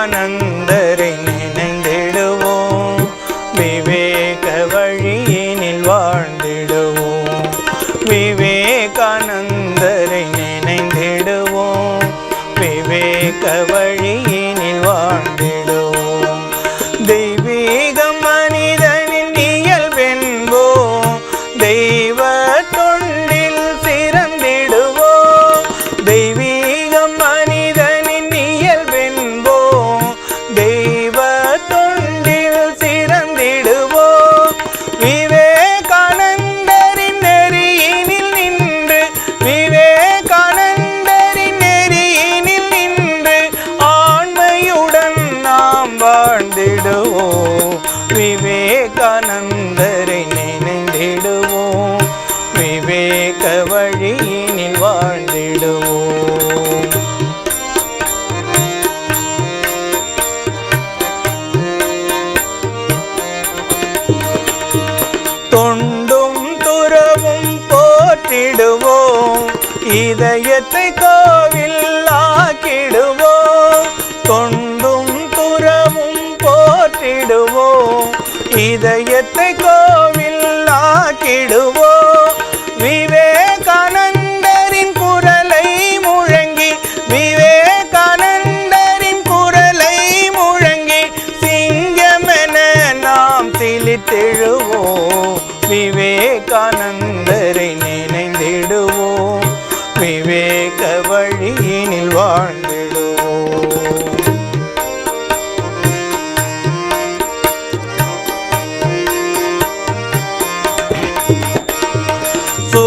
விவேகானந்தரை நினைந்திடுவோம். விவேக வழியினில் வாழ்ந்திடுவோம். விவேகானந்தரை நினைந்திடுவோம். விவேக வழி இதயத்தை கோவில் ஆக்கிடுவோம்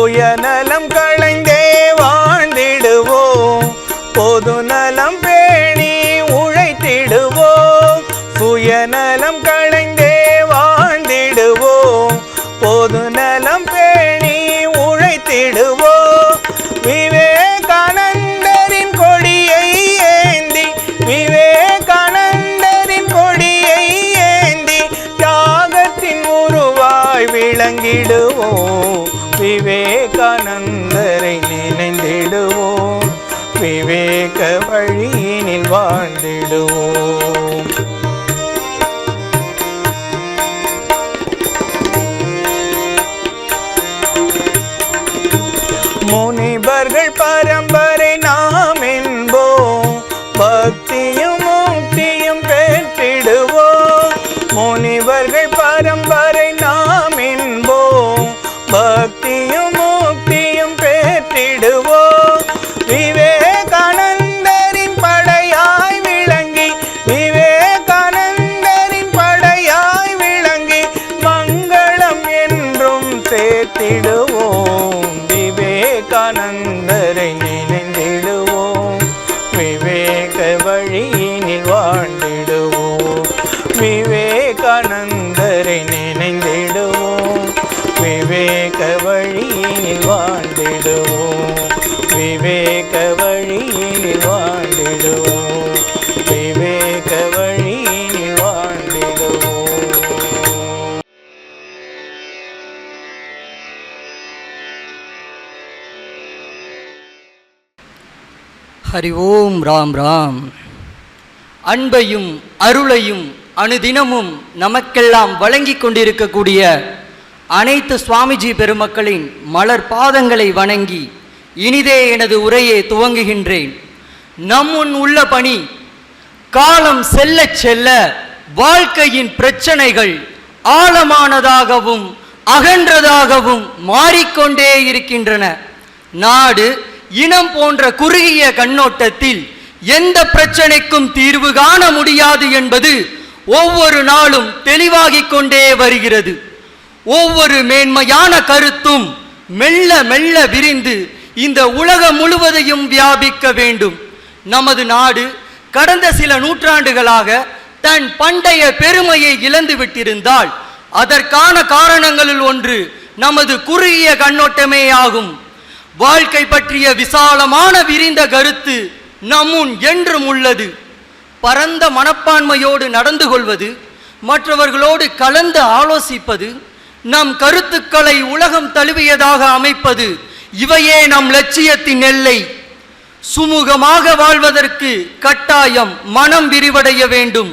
சுயநலம் களைந்தே வாழ்ந்திடுவோம். பொது நலம் பேணி உழைத்திடுவோம். சுயநலம் களைந்தே வாழ்ந்திடுவோம். பொது நலம் பேணி உழைத்திடுவோம். விவேகானந்தரின் கொடியை ஏந்தி விவேகானந்தரின் கொடியை ஏந்தி தியாகத்தின் உருவாய் விளங்கிடுவோம். விவேகானந்தரை நினைந்திடுவோம். விவேக வழியினில் வாழ்ந்திடுவோம். முனிவர்கள் பரம்பரை நாம் என்போம் பக்தியும் முக்தியும் பெற்றிடுவோம் முனிவர்கள் பரம்பரை நினைந்திடுவோம் விவேக வழியில் வாழ்ந்திடுவோம். விவேக வழியில் வாழ்ந்திடுவோம். விவேக வழியில் வாழ்ந்திடுவோம். ஹரி ஓம் ராம் ராம். அன்பையும் அருளையும் அனுதினமும் நமக்கெல்லாம் வழங்கி கொண்டிருக்கக்கூடிய அனைத்து சுவாமிஜி பெருமக்களின் மலர் பாதங்களை வணங்கி இனிதே எனது உரையை துவங்குகின்றேன். நம்முன் உள்ள பணி காலம் செல்ல செல்ல வாழ்க்கையின் பிரச்சனைகள் ஆழமானதாகவும் அகன்றதாகவும் மாறிக்கொண்டே இருக்கின்றன. நாடு இனம் போன்ற குறுகிய கண்ணோட்டத்தில் எந்த பிரச்சனைக்கும் தீர்வு காண முடியாது என்பது ஒவ்வொரு நாளும் தெளிவாகிக் கொண்டே வருகிறது. ஒவ்வொரு மேன்மையான கருத்தும் மெல்ல மெல்ல விரிந்து இந்த உலகம் முழுவதையும் வியாபிக்க வேண்டும். நமது நாடு கடந்த சில நூற்றாண்டுகளாக தன் பண்டைய பெருமையை இழந்து விட்டிருந்தால் அதற்கான காரணங்களில் ஒன்று நமது குறுகிய கண்ணோட்டமே ஆகும். வாழ்க்கை பற்றிய விசாலமான விரிந்த கருத்து நம்முன் என்றும் உள்ளது. பரந்த மனப்பான்மையோடு நடந்து கொள்வது மற்றவர்களோடு கலந்து ஆலோசிப்பது நம் கருத்துக்களை உலகம் தழுவியதாக அமைப்பது இவையே நம் லட்சியத்தின் எல்லை. சுமூகமாக வாழ்வதற்கு கட்டாயம் மனம் விரிவடைய வேண்டும்.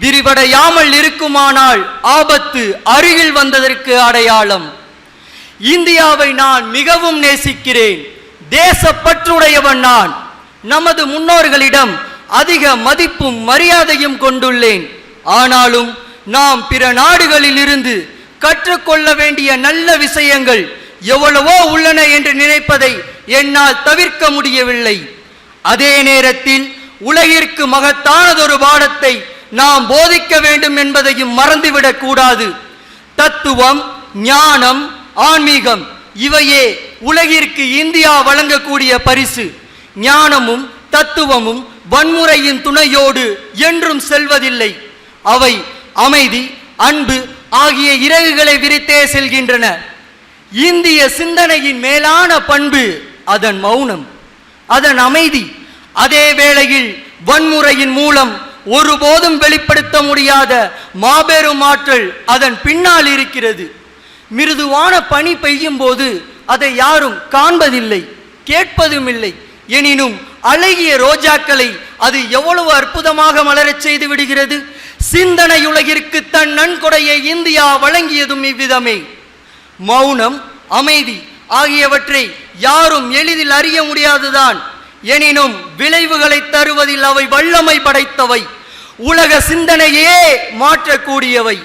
விரிவடையாமல் இருக்குமானால் ஆபத்து அருகில் வந்ததற்கு அடையாளம். இந்தியாவை நான் மிகவும் நேசிக்கிறேன். தேசப்பற்றுடையவன் நான். நமது முன்னோர்களிடம் அதிக மதிப்பும் மரியாதையும் கொண்டுள்ளேன். ஆனாலும் நாம் பிற நாடுகளில் இருந்து கற்றுக்கொள்ள வேண்டிய நல்ல விஷயங்கள் எவ்வளவோ உள்ளன என்று நினைப்பதை என்னால் தவிர்க்க முடியவில்லை. அதே நேரத்தில் உலகிற்கு மகத்தானதொரு பாடத்தை நாம் போதிக்க வேண்டும் என்பதையும் மறந்துவிடக் கூடாது. தத்துவம் ஞானம் ஆன்மீகம் இவையே உலகிற்கு இந்தியா வழங்கக்கூடிய பரிசு. ஞானமும் தத்துவமும் வன்முறையின் துணையோடு என்றும் செல்வதில்லை. அவை அமைதி அன்பு ஆகிய இறகுகளை விரித்தே செல்கின்றன. இந்திய சிந்தனையின் மேலான பண்பு அதன் மௌனம் அதன் அமைதி. அதே வேளையில் வன்முறையின் மூலம் ஒருபோதும் வெளிப்படுத்த முடியாத மாபெரும் ஆற்றல் அதன் பின்னால் இருக்கிறது. மிருதுவான பனி பெய்யும் போது அதை யாரும் காண்பதில்லை கேட்பதும் இல்லை எனினும் அழகிய ரோஜாக்களை அது எவ்வளவு அற்புதமாக மலரச் செய்து விடுகிறது. சிந்தனையுலகிற்கு தன் நன்கொடையை இந்தியா வழங்கியதும் இவ்விதமே. மௌனம் அமைதி ஆகியவற்றை யாரும் எளிதில் அறிய முடியாதுதான். எனினும் விளைவுகளை தருவதில் அவை வல்லமை படைத்தவை. உலக சிந்தனையே மாற்றக்கூடியவை.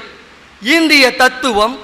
இந்திய தத்துவம்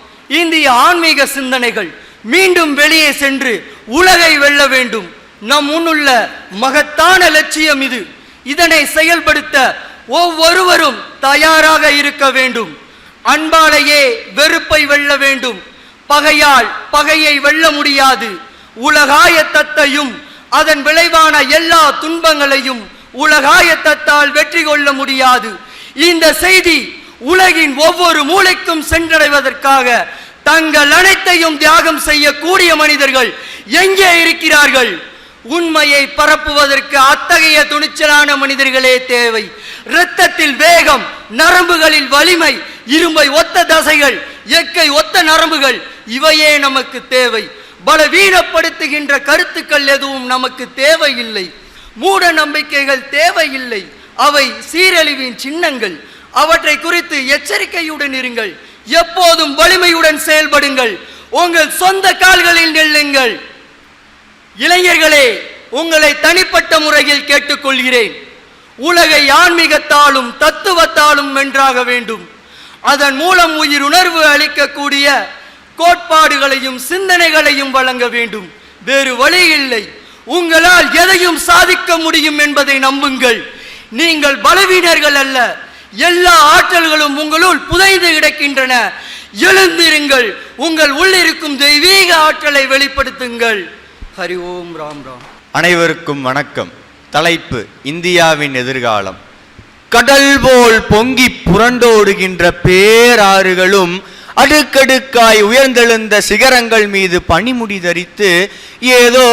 இந்திய ஆன்மீக சிந்தனைகள் மீண்டும் வெளியே சென்று உலகை வெல்ல வேண்டும். நம் முன்னுள்ள மகத்தான லட்சியம் இது. இதனை செயல்படுத்த ஒவ்வொருவரும் தயாராக இருக்க வேண்டும். அன்பாலேயே வெறுப்பை வெல்ல வேண்டும். பகையால் பகையை வெல்ல முடியாது. உலகாயத்தத்தையும் அதன் விளைவான எல்லா துன்பங்களையும் உலகாயத்தத்தால் வெற்றி கொள்ள முடியாது. இந்த செய்தி உலகின் ஒவ்வொரு மூலைக்கும் சென்றடைவதற்காக தங்கள் அனைத்தையும் தியாகம் செய்யக்கூடிய மனிதர்கள் எங்கே இருக்கிறார்கள்? உண்மையை பரப்புவதற்கு அத்தகைய துணிச்சலான மனிதர்களே தேவை. இரத்தத்தில் வேகம் நரம்புகளில் வலிமை இரும்பை ஒத்த தசைகள் எக்கை ஒத்த நரம்புகள் இவையே நமக்கு தேவை. பலவீனப்படுத்துகின்ற கருத்துக்கள் எதுவும் நமக்கு தேவையில்லை. மூட நம்பிக்கைகள் தேவையில்லை. அவை சீரழிவின் சின்னங்கள். அவற்றை குறித்து எச்சரிக்கையுடன் இருங்கள். எப்போதும் வலிமையுடன் செயல்படுங்கள். உங்கள் சொந்த கால்களில் நில்லுங்கள். இளைஞர்களே உங்களை தனிப்பட்ட முறையில் கேட்டுக்கொள்கிறேன். உலகை ஆன்மீகத்தாலும் தத்துவத்தாலும் வென்றாக வேண்டும். அதன் மூலம் உயிருணர்வு அளிக்கக்கூடிய கோட்பாடுகளையும் சிந்தனைகளையும் வழங்க வேண்டும். வேறு வழி இல்லை. உங்களால் எதையும் சாதிக்க முடியும் என்பதை நம்புங்கள். நீங்கள் பலவீனர்கள் அல்ல. எல்லா ஆற்றல்களும் உங்களுள் புதைந்து கிடக்கின்றன. எழுந்திருங்கள். உங்கள் உள்ளிருக்கும் தெய்வீக ஆற்றலை வெளிப்படுத்துங்கள். ஹரி ஓம் ராம் ராம். அனைவருக்கும் வணக்கம். தலைப்பு இந்தியாவின் எதிர்காலம். கடல் போல் பொங்கி புரண்டோடுகின்ற பேராறுகளும் அடுக்கடுக்காய் உயர்ந்தெழுந்த சிகரங்கள் மீது பனிமுடி தரித்து ஏதோ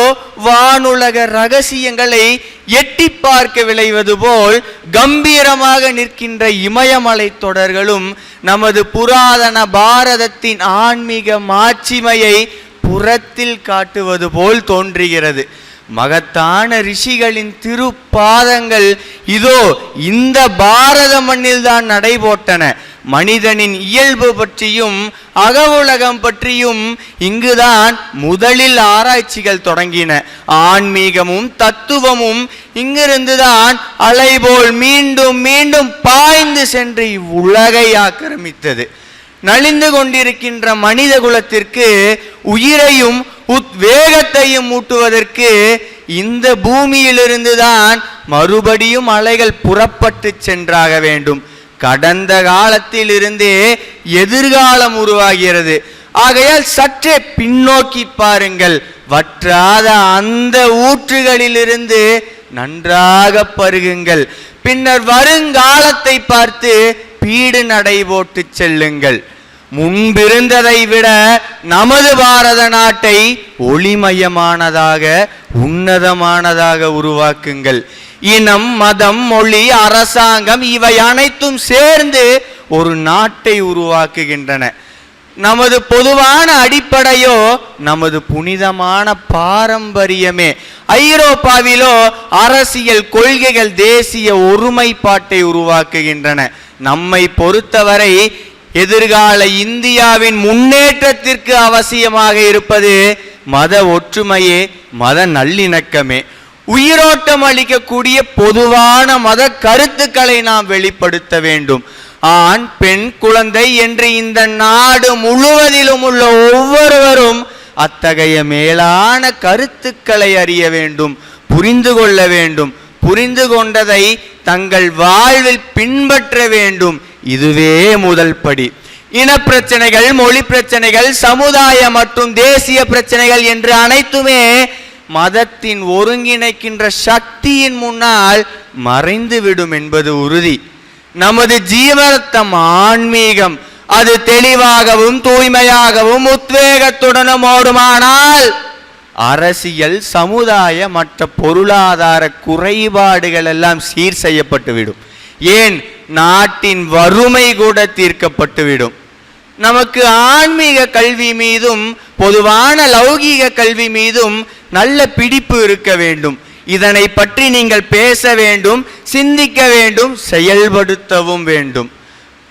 வானுலக ரகசியங்களை எட்டி பார்க்க விளைவது போல் கம்பீரமாக நிற்கின்ற இமயமலை தொடர்களும் நமது புராதன பாரதத்தின் ஆன்மீக மாட்சிமையை புறத்தில் காட்டுவது போல் தோன்றுகிறது. மகத்தான ரிஷிகளின் திருப்பாதங்கள் இதோ இந்த பாரத மண்ணில் தான் நடைபோட்டன. மனிதனின் இயல்பு பற்றியும் அகவுலகம் பற்றியும் இங்குதான் முதலில் ஆராய்ச்சிகள் தொடங்கின. ஆன்மீகமும் தத்துவமும் இங்கிருந்துதான் அலைபோல் மீண்டும் மீண்டும் பாய்ந்து சென்று இவ்வுலகை ஆக்கிரமித்தது. நலிந்து கொண்டிருக்கின்ற மனித குலத்திற்கு உயிரையும் உத்வேகத்தையும் ஊட்டுவதற்கு இந்த பூமியிலிருந்துதான் மறுபடியும் அலைகள் புறப்பட்டு சென்றாக வேண்டும். கடந்த காலத்தில் இருந்தே எதிர்காலம் உருவாகிறது. ஆகையால் சற்றே பின்னோக்கி பாருங்கள். வற்றாத அந்த ஊற்றுகளிலிருந்து நன்றாக பருகுங்கள். பின்னர் வருங்காலத்தை பார்த்து பீடு நடை போட்டு செல்லுங்கள். முன்பிருந்ததை விட நமது பாரத நாட்டை ஒளிமயமானதாக உன்னதமானதாக உருவாக்குங்கள். இனம் மதம் மொழி அரசாங்கம் இவை அனைத்தும் சேர்ந்து ஒரு நாட்டை உருவாக்குகின்றன. நமது பொதுவான அடிப்படையோ நமது புனிதமான பாரம்பரியமே. ஐரோப்பாவிலோ அரசியல் கொள்கைகள் தேசிய ஒருமைப்பாட்டை உருவாக்குகின்றன. நம்மை பொறுத்தவரை எதிர்கால இந்தியாவின் முன்னேற்றத்திற்கு அவசியமாக இருப்பது மத ஒற்றுமையே மத நல்லிணக்கமே. உயிரோட்டம் அளிக்கக்கூடிய பொதுவான மத கருத்துக்களை நாம் வெளிப்படுத்த வேண்டும். ஆண் பெண் குழந்தை என்று இந்த நாடு முழுவதிலும் உள்ள ஒவ்வொருவரும் அத்தகைய மேலான கருத்துக்களை அறிய வேண்டும் புரிந்து கொள்ள வேண்டும். புரிந்து கொண்டதை தங்கள் வாழ்வில் பின்பற்ற வேண்டும். இதுவே முதல் படி. இன பிரச்சனைகள் மொழி பிரச்சனைகள் சமுதாய மற்றும் தேசிய பிரச்சனைகள் என்று அனைத்துமே மதத்தின் ஒருங்கிணைக்கின்ற சக்தியின் முன்னால் மறைந்துவிடும் என்பது உறுதி. நமது ஜீவரத்தம் ஆன்மீகம். அது தெளிவாகவும் தூய்மையாகவும் உத்வேகத்துடனும் ஓடுமானால் அரசியல் சமுதாய மற்ற பொருளாதார குறைபாடுகள் எல்லாம் சீர் செய்யப்பட்டுவிடும். ஏன்? நாட்டின் வறுமை கூட தீர்க்கப்பட்டுவிடும். நமக்கு ஆன்மீக கல்வி மீதும் பொதுவான லௌகீக கல்வி மீதும் நல்ல பிடிப்பு இருக்க வேண்டும். இதனை பற்றி நீங்கள் பேச வேண்டும் சிந்திக்க வேண்டும் செயல்படுத்தவும் வேண்டும்.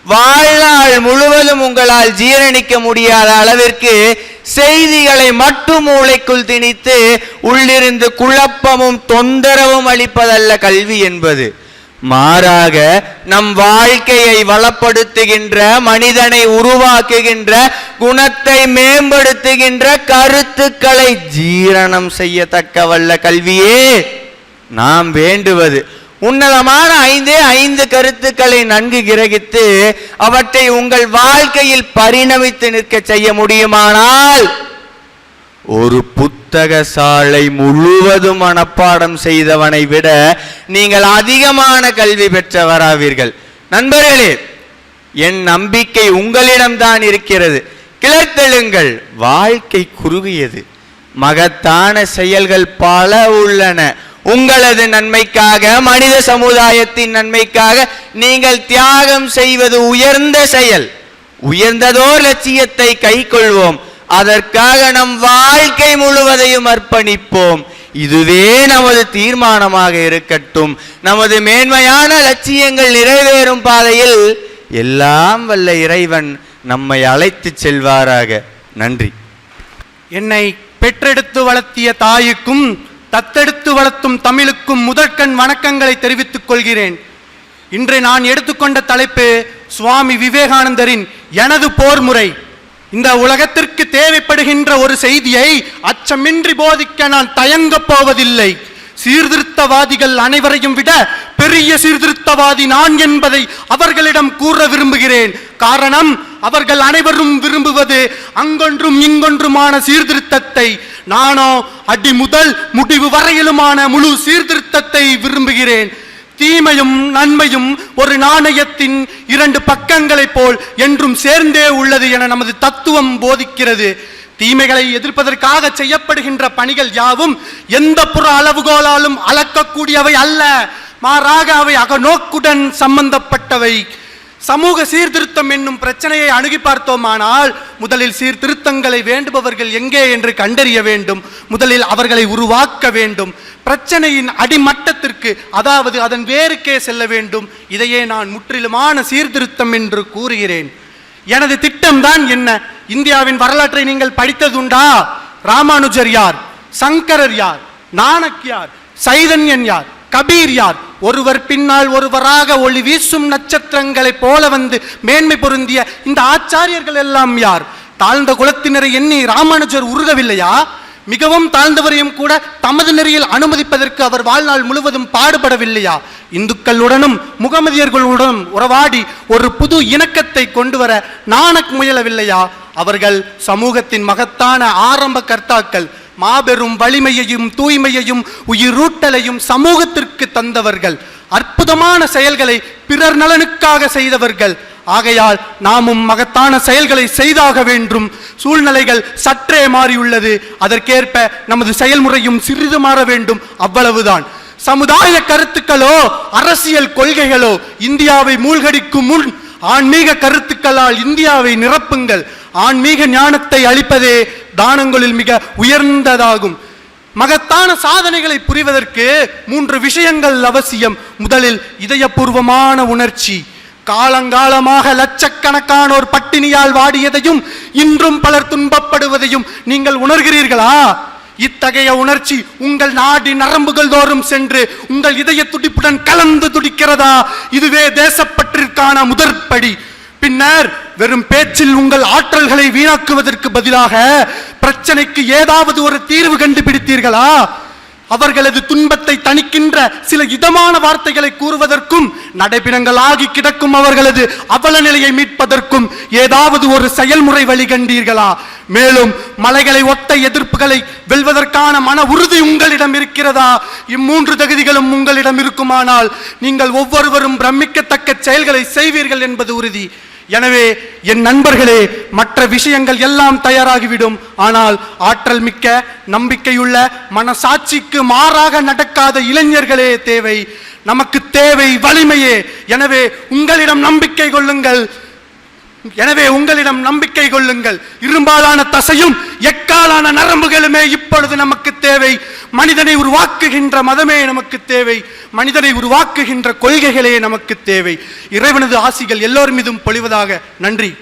வாழ்நாள் முழுவதும் உங்களால் ஜீரணிக்க முடியாத அளவிற்கு செய்திகளை மட்டும் மூளைக்குள் திணித்து உள்ளிருந்து குழப்பமும் தொந்தரவும் அளிப்பதல்ல கல்வி என்பது. மாறாக நம் வாழ்க்கையை வளப்படுத்துகின்ற மனிதனை உருவாக்குகின்ற குணத்தை மேம்படுத்துகின்ற கருத்துக்களை ஜீரணம் செய்யத்தக்க வல்ல கல்வியே நாம் வேண்டுவது. உன்னதமான ஐந்தே ஐந்து கருத்துக்களை நன்கு கிரகித்து அவற்றை உங்கள் வாழ்க்கையில் பரிணமித்து நிற்க செய்ய முடியுமானால் ஒரு புத்தக சாலை முழுவதும் மனப்பாடம் செய்தவனை விட நீங்கள் அதிகமான கல்வி பெற்றவராவீர்கள். நண்பர்களே என் நம்பிக்கை உங்களிடம்தான் இருக்கிறது. கிளர்த்தெழுங்கள். வாழ்க்கை குறுகியது. மகத்தான செயல்கள் பல உள்ளன. உங்களது நன்மைக்காக மனித சமுதாயத்தின் நன்மைக்காக நீங்கள் தியாகம் செய்வது உயர்ந்த செயல். உயர்ந்ததோர் லட்சியத்தை கைக்கொள்வோம். அதற்காக நம் வாழ்க்கை முழுவதையும் அர்ப்பணிப்போம். இதுவே நமது தீர்மானமாக இருக்கட்டும். நமது மேன்மையான லட்சியங்கள் நிறைவேறும் பாதையில் எல்லாம் வல்ல இறைவன் நம்மை அழைத்து செல்வாராக. நன்றி. என்னை பெற்றெடுத்து வளர்த்திய தாயுக்கும் தத்தெடுத்து வளர்த்தும் தமிழுக்கும் முதற்கண் வணக்கங்களை தெரிவித்துக் கொள்கிறேன். இன்று நான் எடுத்துக்கொண்ட தலைப்பு சுவாமி விவேகானந்தரின் எனது போர் முறை இந்த உலகத்திற்கு தேவைப்படுகின்ற ஒரு செய்தியை அச்சமின்றி போதிக்க நான் தயங்கப் போவதில்லை. சீர்திருத்தவாதிகள் அனைவரையும் விட பெரிய சீர்திருத்தவாதி நான் என்பதை அவர்களிடம் கூற விரும்புகிறேன். காரணம் அவர்கள் அனைவரும் விரும்புவது அங்கொன்றும் இங்கொன்றுமான சீர்திருத்தத்தை. நானோ அடி முதல் முடிவு வரையிலுமான முழு சீர்திருத்தத்தை விரும்புகிறேன். தீமையும் நன்மையும் ஒரு நாணயத்தின் இரண்டு பக்கங்களைப் போல் என்றும் சேர்ந்தே உள்ளது என நமது தத்துவம் போதிக்கிறது. தீமைகளை எதிர்ப்பதற்காக செய்யப்படுகின்ற பணிகள் யாவும் எந்த புற அளவுகோலாலும் அளக்கக்கூடியவை அல்ல. மாறாக அவை அகநோக்குடன் சம்பந்தப்பட்டவை. சமூக சீர்திருத்தம் என்னும் பிரச்சனையை அணுகி பார்த்தோமானால் முதலில் சீர்திருத்தங்களை வேண்டுபவர்கள் எங்கே என்று கண்டறிய வேண்டும். முதலில் அவர்களை உருவாக்க வேண்டும். பிரச்சனையின் அடிமட்டத்திற்கு அதாவது அதன் வேருக்கே செல்ல வேண்டும். இதையே நான் முற்றிலுமான சீர்திருத்தம் என்று கூறுகிறேன். எனது திட்டம்தான் என்ன? இந்தியாவின் வரலாற்றை நீங்கள் படித்ததுண்டா? ராமானுஜர் யார்? சங்கரர் யார்? நானக் யார்? சைதன்யன் யார்? கபீர் யார்? ஒருவர் பின்னால் ஒருவராக ஒளி வீசும் நட்சத்திரங்களைப் போல வந்து மேன்மை பொருந்திய இந்த ஆச்சாரியர்கள் எல்லாம் யார்? தாழ்ந்த குலத்தினரை எண்ணி ராமானுஜர் உருகவில்லையா? மிகவும் தாழ்ந்தவரையும் கூட தமது நெறியில் அனுமதிப்பதற்கு அவர் வாழ்நாள் முழுவதும் பாடுபடவில்லையா? இந்துக்களுடனும் முகமதியர்களுடனும் உறவாடி ஒரு புது இணக்கத்தை கொண்டு வர நானக் முயலவில்லையா? அவர்கள் சமூகத்தின் மகத்தான ஆரம்ப கர்த்தாக்கள் மாபெரும் வலிமையையும் தூய்மையையும் உயிரூட்டலையும் சமூகத்திற்கு தந்தவர்கள். அற்புதமான செயல்களை பிறர் நலனுக்காக செய்தவர்கள். ஆகையால் நாமும் மகத்தான செயல்களை செய்தாக வேண்டும். சூழ்நிலைகள் சற்றே மாறியுள்ளது. அதற்கேற்ப நமது செயல்முறையும் சிறிது மாற வேண்டும். அவ்வளவுதான். சமுதாய கருத்துக்களோ அரசியல் கொள்கைகளோ இந்தியாவை மூழ்கடிக்கும் முன் ஆன்மீக கருத்துக்களால் இந்தியாவை நிரப்புங்கள். ஆன்மீக ஞானத்தை அளிப்பதே தானங்களில் மிக உயர்ந்ததாகும். மகத்தான சாதனைகளை புரிவதற்கு மூன்று விஷயங்கள் அவசியம். முதலில் இதயபூர்வமான உணர்ச்சி. காலங்காலமாக லட்சக்கணக்கானோர் பட்டினியால் வாடியதையும் இன்றும் பலர் துன்பப்படுவதையும் நீங்கள் உணர்கிறீர்களா? இத்தகைய உணர்ச்சி உங்கள் நாடி நரம்புகள் தோறும் சென்று உங்கள் இதய துடிப்புடன் கலந்து துடிக்கிறதா? இதுவே தேசப்பற்றிற்கான முதற்படி. பின்னர் வெறும் பேச்சில் உங்கள் ஆற்றல்களை வீணாக்குவதற்கு பதிலாக பிரச்சனைக்கு ஏதாவது ஒரு தீர்வு கண்டுபிடித்தீர்களா? அவர்களது துன்பத்தை தணிக்கின்ற சில இதமான வார்த்தைகளை கூறுவதற்கும் நடைபிணங்களாகி கிடக்கும் அவர்களது அவல நிலையை மீட்பதற்கும் ஏதாவது ஒரு செயல்முறை வழி கண்டீர்களா? மேலும் மலைகளை ஒத்த எதிர்ப்புகளை வெல்வதற்கான மன உறுதி உங்களிடம் இருக்கிறதா? இம்மூன்று தகுதிகளும் உங்களிடம் இருக்குமானால் நீங்கள் ஒவ்வொருவரும் பிரமிக்கத்தக்க செயல்களை செய்வீர்கள் என்பது உறுதி. எனவே என் நண்பர்களே மற்ற விஷயங்கள் எல்லாம் தயாராகிவிடும். ஆனால் ஆற்றல் மிக்க நம்பிக்கையுள்ள மனசாட்சிக்கு மாறாக நடக்காத இளைஞர்களே தேவை. நமக்கு தேவை வலிமையே. எனவே உங்களிடம் நம்பிக்கை கொள்ளுங்கள். எனவே உங்களிடம் நம்பிக்கை கொள்ளுங்கள். இரும்பாலான தசையும் எக்காலான நரம்புகளுமே இப்பொழுது நமக்கு தேவை. மனிதனை உருவாக்குகின்ற மதமே நமக்கு தேவை. மனிதனை உருவாக்குகின்ற கொள்கைகளே நமக்கு தேவை. இறைவனது ஆசிகள் எல்லோர் மீதும் பொழிவதாக. நன்றி.